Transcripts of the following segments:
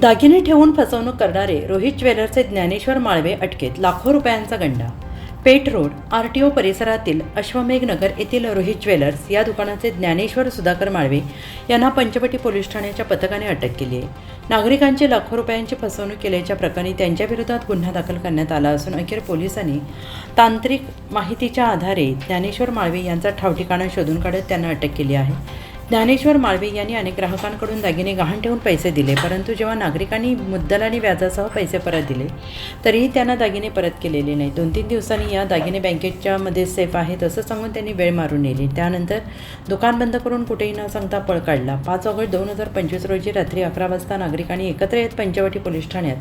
दागिने ठेवून फसवणूक करणारे रोहित ज्वेलर्सचे ज्ञानेश्वर माळवे अटकेत लाखो रुपयांचा गंडा. Peth road R T O परिसरातील अश्वमेघ नगर येथील रोहित ज्वेलर्स या दुकानाचे ज्ञानेश्वर सुधाकर माळवे यांना पंचवटी पोलीस ठाण्याच्या पथकाने अटक केली आहे. नागरिकांची लाखो रुपयांची फसवणूक केल्याच्या प्रकरणी त्यांच्याविरोधात गुन्हा दाखल करण्यात आला असून अखेर पोलिसांनी तांत्रिक माहितीच्या आधारे ज्ञानेश्वर माळवे यांचा ठावठिकाणा शोधून काढत त्यांना अटक केली आहे. ज्ञानेश्वर माळवे यांनी अनेक ग्राहकांकडून दागिने गहाण ठेवून पैसे दिले परंतु जेव्हा नागरिकांनी मुद्दल आणि व्याजासह पैसे परत दिले तरीही त्यांना दागिने परत केलेले नाही. दोन तीन दिवसांनी या दागिने बँकेच्या मध्ये सेफ आहेत असं सांगून त्यांनी वेळ मारून नेली. त्यानंतर दुकान बंद करून कुठेही न सांगता पळ काढला. पाच ऑगस्ट दोन हजार पंचवीस रोजी रात्री अकरा वाजता नागरिकांनी एकत्र येत पंचवटी पोलीस ठाण्यात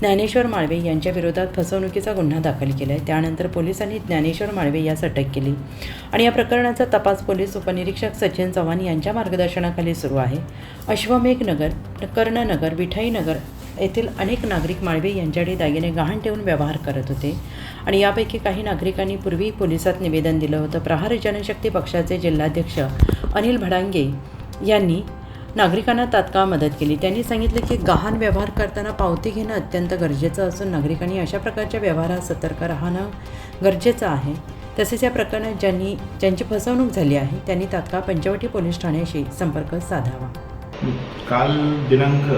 ज्ञानेश्वर माळवे यांच्या विरोधात फसवणुकीचा गुन्हा दाखल केला आहे त्यानंतर पोलिसांनी ज्ञानेश्वर माळवे यास अटक केली आणि या प्रकरणाचा तपास पोलीस उपनिरीक्षक सचिन चव्हाण यांच्या मार्गदर्शनाखाली सुरू आहे. अश्वमेघ नगर कर्णनगर विठाईनगर येथील अनेक नागरिक माळवे यांच्याकडे दागिने गहाण ठेवून व्यवहार करत होते आणि यापैकी काही नागरिकांनी पूर्वी पोलिसात निवेदन दिलं होतं. प्रहार जनशक्ती पक्षाचे जिल्हाध्यक्ष अनिल भडांगे यांनी नागरिकांना तात्काळ मदत केली. त्यांनी सांगितलं की गहाण व्यवहार करताना पावती घेणं अत्यंत गरजेचं असून नागरिकांनी अशा प्रकारच्या व्यवहारात सतर्क राहणं गरजेचं आहे. तसेच या प्रकरणात ज्यांनी ज्यांची फसवणूक झाली आहे त्यांनी तात्काळ पंचवटी पोलीस ठाण्याशी संपर्क साधावा. काल दिनांक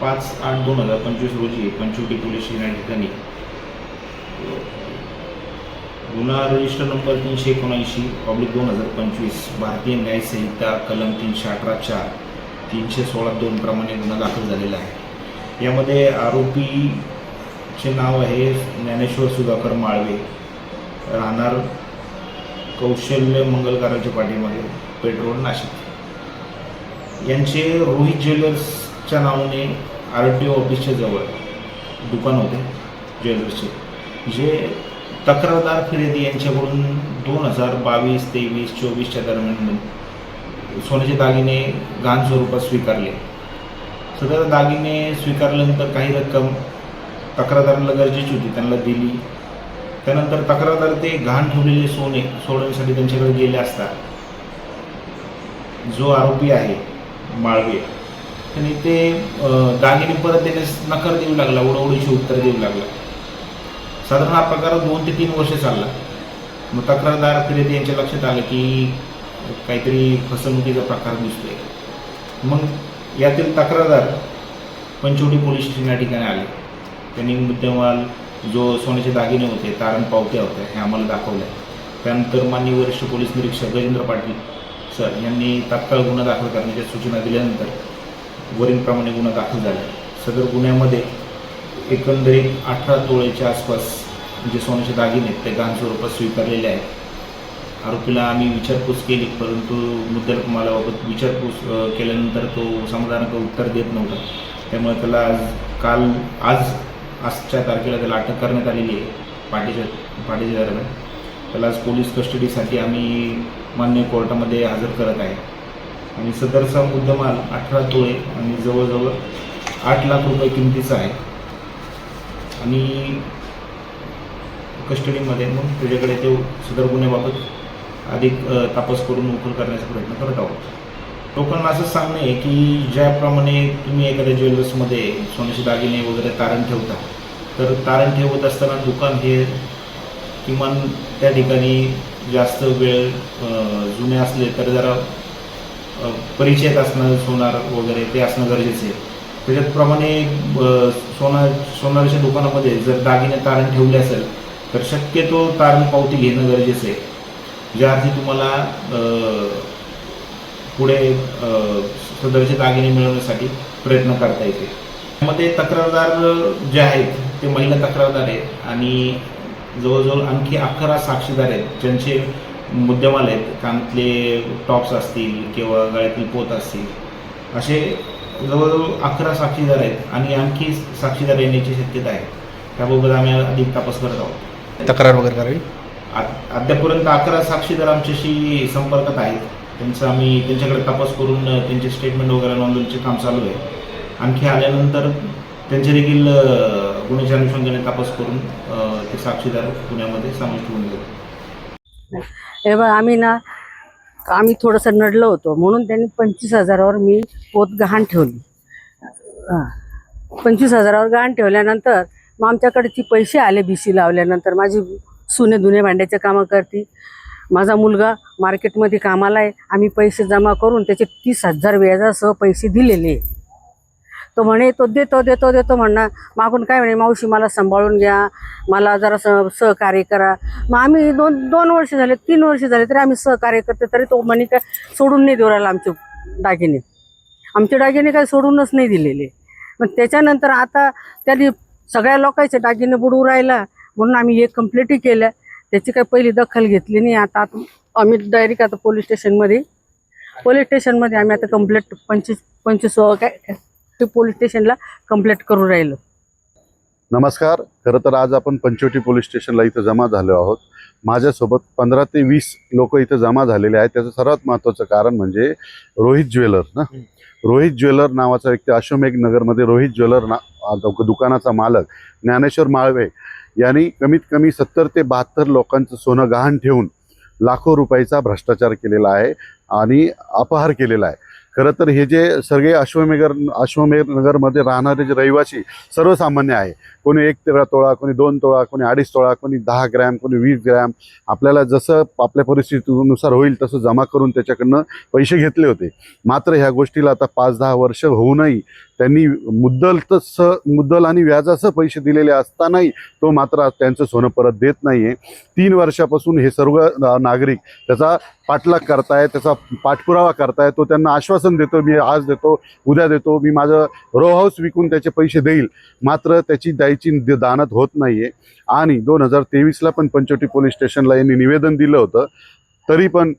पाच आठ दोन हजार पंचवीस रोजी पंचवटी पोलीस या ठिकाणी गुन्हा रजिस्टर नंबर तीनशे एकोणऐंशी पब्लिक दोन हजार पंचवीस भारतीय न्याय संहिता कलम तीनशे अठरा चार तीनशे सोळा दोन प्रमाणे गुन्हा दाखल झालेला आहे. यामध्ये आरोपीचे नाव आहे ज्ञानेश्वर सुधाकर माळवे राहणार कौशल्य मंगलकाराच्या पाठीमागे पेट्रोल नाशिक. यांचे रोहित ज्वेलर्सच्या नावाने आर टी ओ ऑफिसच्या जवळ दुकान होते ज्वेलर्सचे. जे तक्रारदार खरेदी यांच्याकडून दोन हजार बावीस तेवीस चोवीसच्या दरम्यान म्हणजे सोन्याचे दागिने गहाण स्वरूपात स्वीकारले. सदर दागिने स्वीकारल्यानंतर काही रक्कम तक्रारदाराला गरजेची होती त्यांना दिली. त्यानंतर तक्रारदार ते गहाण ठेवलेले सोने सोडवण्यासाठी त्यांच्याकडे गेले असता जो आरोपी आहे माळवे त्यांनी ते दागिने परत देण्यास नकार देऊ लागला उडवडीची उत्तर देऊ लागला. साधारण हा प्रकार दोन ते तीन वर्ष चालला. मग तक्रारदार खरेदी यांच्या लक्षात आलं की काहीतरी फसवणुकीचा प्रकार दिसतोय. मग यातील तक्रारदार पंचवटी पोलीस स्टेशन या ठिकाणी आले. त्यांनी मुद्देमाल जो सोन्याचे दागिने होते तारण पावत्या होत्या हे आम्हाला दाखवल्या त्यानंतर माननीय वरिष्ठ पोलीस निरीक्षक गजेंद्र पाटील सर यांनी तात्काळ गुन्हा दाखल करण्याच्या सूचना दिल्यानंतर वरीलप्रमाणे गुन्हा दाखल झाला. सदर गुन्ह्यामध्ये एकंदरीत अठरा तोळेच्या आसपास जे सोन्याचे दागिने आहेत ते गहाण स्वरूपात स्वीकारलेले आहेत. आरोपीला आम्ही विचारपूस केली परंतु मुद्दल मालाबाबत विचारपूस केल्यानंतर तो समाधानक उत्तर देत नव्हता. त्यामुळे त्याला आज काल आज आजच्या तारखेला त्याला अटक करण्यात आलेली आहे पाठीच्या पाठीच्या दरम्यान. त्याला आज पोलीस कस्टडीसाठी आम्ही मान्य कोर्टामध्ये हजर करत आहे. आणि सदरचा मुद्देमाल अठरा तोळे आणि जवळजवळ आठ लाख रुपये किमतीचा आहे. आणि कस्टडीमध्ये मग त्याच्याकडे ते सदर गुन्ह्याबाबत अधिक तपास करून उकल करण्याचा प्रयत्न करत आहोत. लोकांना असं सांगणं आहे की ज्याप्रमाणे तुम्ही एखाद्या ज्वेलर्समध्ये सोन्याचे दागिने वगैरे तारण ठेवता तर तारण ठेवत असताना दुकान हे किमान त्या ठिकाणी जास्त वेळ जुने असले तर जरा परिचयात असणं सोनार वगैरे ते असणं गरजेचं आहे. त्याच्याप्रमाणे सोना सोनाराच्या दुकानामध्ये जर दागिने तारण ठेवले असेल तर शक्यतो तारण पावती घेणं गरजेचं आहे. ज्या अर्थी तुम्हाला पुढे सदरचे दागिने मिळवण्यासाठी प्रयत्न करता येते. त्यामध्ये तक्रारदार जे आहेत ते महिला तक्रारदार आहेत आणि जवळजवळ आणखी अकरा साक्षीदार आहेत. ज्यांचे मुद्देमाल आहेत कानातले टॉप्स असतील किंवा गळ्यातील पोत असतील. असे जवळजवळ अकरा साक्षीदार आहेत आणि आणखी साक्षीदार येण्याची शक्यता आहे. त्याबाबत आम्ही अधिक तपास करत आहोत. तक्रार वगैरे करावी? अद्यापर्यंत अकरा साक्षीदार आमच्याशी संपर्कात आहेत. त्यांचं आम्ही त्यांच्याकडे तपास करून त्यांचे स्टेटमेंट वगैरे नोंदवण्याचे काम चालू आहे. आणखी आल्यानंतर त्यांचे देखील गुन्ह्याच्या अनुषंगाने तपास करून ते साक्षीदार पुण्यामध्ये सामील होऊन गेले. हे बघ आम्ही ना आम्ही थोडंसं नडलो होतो. म्हणून त्यांनी पंचवीस हजारावर मी पोत गहाण ठेवली. पंचवीस हजारावर गहाण ठेवल्यानंतर मग आमच्याकडे ती पैसे आले बी सी लावल्यानंतर. माझी सुने धुणे भांड्याचे कामं करती. माझा मुलगा मार्केटमध्ये कामाला आहे. आम्ही पैसे जमा करून त्याचे तीस हजार व्याजासह पैसे दिलेले तो म्हणे तो देतो देतो देतो म्हणणार मागून काय म्हणे मावशी मला सांभाळून घ्या. मला जरा स सहकार्य करा. मग आम्ही दोन दोन वर्ष झाले तीन वर्ष झाले तरी आम्ही सहकार्य करते तरी तो म्हणे काय सोडून नाही देऊ राहिला आमचे दागिने. आमचे दागिने काय सोडूनच नाही दिलेले. मग त्याच्यानंतर आता त्यांनी सगळ्या लोकांचे दागिने बुडवू राहिला. म्हणून आम्ही एक कंप्लेंटही केल्या त्याची काही पहिली दखल घेतली नाही. आता आता आम्ही डायरेक्ट आता पोलीस स्टेशनमध्ये पोलीस स्टेशनमध्ये आम्ही आता कंप्लेंट पंचवीस पंचवीस काय ते पोलीस स्टेशनला कंप्लेंट करून राहिलो. नमस्कार. खरं तर आज आपण पंचवटी पोलीस स्टेशनला इथं जमा झालो आहोत. माझ्यासोबत पंधरा ते वीस लोक इथं जमा झालेले आहेत. त्याचं सर्वात महत्त्वाचं कारण म्हणजे रोहित ज्वेलर ना. रोहित ज्वेलर नावाचा व्यक्ती अश्वमेघ नगरमध्ये रोहित ज्वेलर ना दुकानाचा मालक ज्ञानेश्वर माळवे यांनी कमीत कमी सत्तर ते बहात्तर लोकांचं सोनं गहाण ठेवून लाखो रुपयाचा भ्रष्टाचार केलेला आहे आणि अपहार केलेला आहे. खरं तर हे जे सगळे अश्वमेघर अश्वमेघ नगरमध्ये राहणारे जे रहिवासी सर्वसामान्य आहे. कोणी एक तेरा तोळा कोणी दोन तोळा कोणी अडीच तोळा कोणी दहा ग्रॅम कोणी वीस ग्रॅम आपल्याला जसं आपल्या परिस्थितीनुसार होईल तसं जमा करून त्याच्याकडनं पैसे घेतले होते. मात्र ह्या गोष्टीला आता पाच दहा वर्ष होऊनही त्यांनी मुद्दल तस मुद्दल आणि व्याजासह पैसे दिलेले असतानाही तो मात्र त्यांचं सोनं परत देत नाही आहे तीन वर्षापासून हे सर्व नागरिक त्याचा पाठलाग करताय त्याचा पाठपुरावा करताय तो त्यांना आश्वासन देतो मी आज देतो उद्या देतो मी माझं रो हाऊस विकून त्याचे पैसे देईल. मात्र त्याची द्यायची दानत होत नाही आहे आणि दोन हजार तेवीसला पण पंचवटी पोलीस स्टेशनला यांनी निवेदन दिलं होतं. तरी पण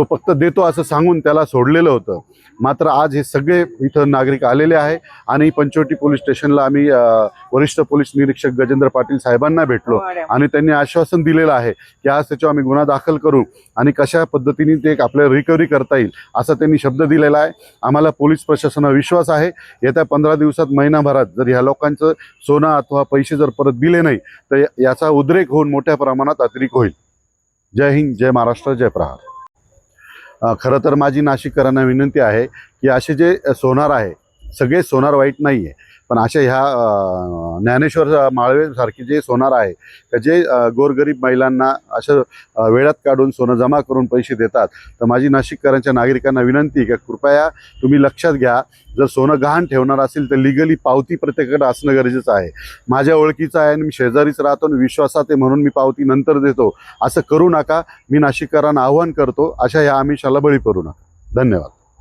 तो फक्त देतो असं सांगून त्याला सोडलेलं होतं. मात्र आज हे सगळे इथं नागरिक आलेले आहे आणि पंचवटी पोलीस स्टेशनला आम्ही वरिष्ठ पोलीस निरीक्षक गजेंद्र पाटील साहेबांना भेटलो आणि त्यांनी आश्वासन दिलेलं आहे की आज त्याच्यावर आम्ही गुन्हा दाखल करू आणि कशा पद्धतीने ते आपल्याला रिकव्हरी करता येईल असा त्यांनी शब्द दिलेला आहे. आम्हाला पोलीस प्रशासनावर विश्वास आहे. येत्या पंधरा दिवसात महिनाभरात जर ह्या लोकांचं सोनं अथवा पैसे जर परत दिले नाही तर याचा उद्रेक होऊन मोठ्या प्रमाणात अतिरिक्त होईल. जय हिंद जय महाराष्ट्र जय प्रहार. खरं तर माझी नाशिककरांना विनंती आहे की असे जे सोनार आहे सगळे सोनार वाईट नाही आहे पण अशा ह्या ज्ञानेश्वर माळवेसारखे जे सोनार आहे का जे गोरगरीब महिलांना अशा वेळात काढून सोनं जमा करून पैसे देतात तर माझी नाशिककरांच्या नागरिकांना विनंती का की कृपया तुम्ही लक्षात घ्या जर सोनं गहाण ठेवणार असेल तर लिगली पावती प्रत्येकाकडे असणं गरजेचं आहे. माझ्या ओळखीचं आहे आणि मी शेजारीच राहतो आणि विश्वासात आहे म्हणून मी पावती नंतर देतो. असं करू नका. मी नाशिककरांना आव्हान करतो. अशा ह्या आमिषाला बळी पडू नका. धन्यवाद.